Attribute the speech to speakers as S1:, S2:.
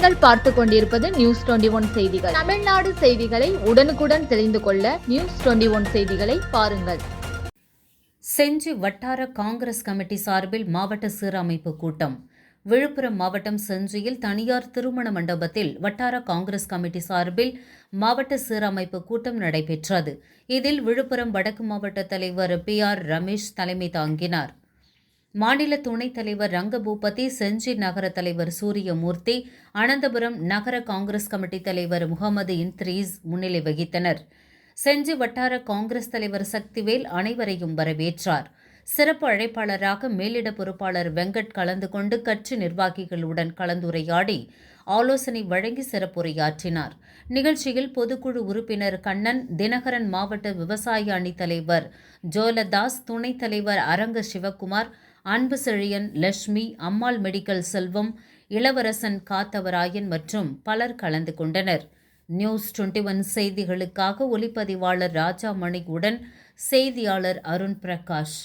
S1: நீங்கள் பார்த்து கொண்டிருப்பது நியூஸ் டுவெண்டி ஒன் செய்திகள். தமிழ்நாடு செய்திகளை உடனுக்குடன் தெரிந்து கொள்ள நியூஸ் டுவெண்டி ஒன் செய்திகளை பாருங்கள்.
S2: செஞ்சி வட்டார காங்கிரஸ் கமிட்டி சார்பில் மாவட்ட சீரமைப்பு கூட்டம். விழுப்புரம் மாவட்டம் செஞ்சியில் தனியார் திருமண மண்டபத்தில் வட்டார காங்கிரஸ் கமிட்டி சார்பில் மாவட்ட சீரமைப்பு கூட்டம் நடைபெற்றது. இதில் விழுப்புரம் வடக்கு மாவட்ட தலைவர் பி ஆர் ரமேஷ் தலைமை தாங்கினார். மாநில துணைத் தலைவர் ரங்கபூபதி செஞ்சி நகர தலைவர் சூரியமூர்த்தி அனந்தபுரம் நகர காங்கிரஸ் கமிட்டி தலைவர் முகமது இன்த்ரீஸ் முன்னிலை வகித்தனர். செஞ்சி வட்டார காங்கிரஸ் தலைவர் சக்திவேல் அனைவரையும் வரவேற்றார். சிறப்பு அழைப்பாளராக மேலிட பொறுப்பாளர் வெங்கட் கலந்து கொண்டு கட்சி நிர்வாகிகளுடன் கலந்துரையாடி ஆலோசனை வழங்கி சிறப்புரையாற்றினார். நிகழ்ச்சியில் பொதுக்குழு உறுப்பினர் கண்ணன் தினகரன் மாவட்ட விவசாய அணி தலைவர் ஜோலதாஸ் துணைத் தலைவர் அரங்க சிவக்குமார் அன்பு செழியன் லட்சுமி அம்மாள் மெடிக்கல் செல்வம் இளவரசன் காத்தவராயன் மற்றும் பலர் கலந்து கொண்டனர். நியூஸ் டுவெண்ட்டி ஒன் செய்திகளுக்காக ஒலிப்பதிவாளர் ராஜா உடன் செய்தியாளர் அருண் பிரகாஷ்.